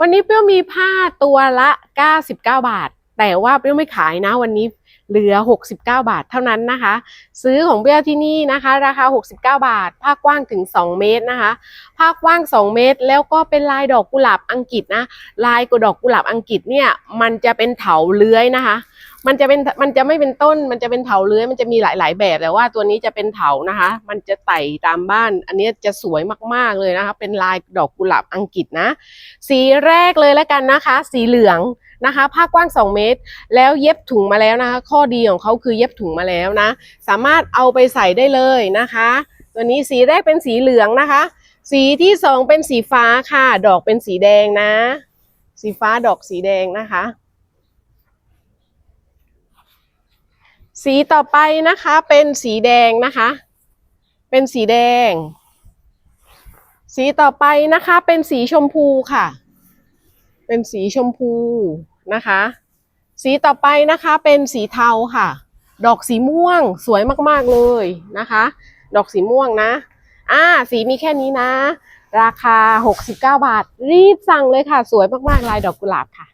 วันนี้เปรี้ยวมีผ้าตัวละ 99 บาท แต่ว่าเปรี้ยวไม่ขายนะวันนี้เหลือ 69 บาทเท่านั้นนะคะ ซื้อของเปรี้ยวที่นี่นะคะ ราคา 69 บาท ผ้ากว้างถึง 2 เมตรนะคะ ผ้ากว้าง 2 เมตร แล้วก็เป็นลายดอกกุหลาบอังกฤษนะ ลายกดอกกุหลาบอังกฤษเนี่ย มันจะเป็นเถาเลื้อยนะคะ มันจะเป็นมันจะไม่เป็นต้น มันจะเป็นเถาเลื้อยมันจะมีหลาย ๆ แบบแต่ว่าตัวนี้จะเป็นเถานะคะ มันจะไต่ตามบ้าน อันนี้จะสวยมากๆเลยนะคะ เป็นลายดอกกุหลาบอังกฤษนะ สีแรกเลยแล้วกันนะคะ สีเหลืองนะคะผ้ากว้าง 2 เมตร แล้วเย็บถุงมาแล้วนะคะ ข้อดีของเขาคือเย็บถุงมาแล้วนะ สามารถเอาไปใส่ได้เลยนะคะ ตัวนี้สีแรกเป็นสีเหลืองนะคะ สีที่สองเป็นสีฟ้าค่ะ ดอกเป็นสีแดงนะ สีฟ้าดอกสีแดงนะคะ สีต่อไปนะคะเป็นสีแดงนะคะ เป็นสีแดง สีต่อไปนะคะเป็นสีชมพูค่ะ เป็นสีชมพูนะคะ สีต่อไปนะคะเป็นสีเทาค่ะ ดอกสีม่วงสวยมากๆเลยนะคะ ดอกสีม่วงนะอ่าสีมีแค่นี้นะ ราคา 69 บาท รีบสั่งเลยค่ะ สวยมากๆลายดอกกุหลาบค่ะ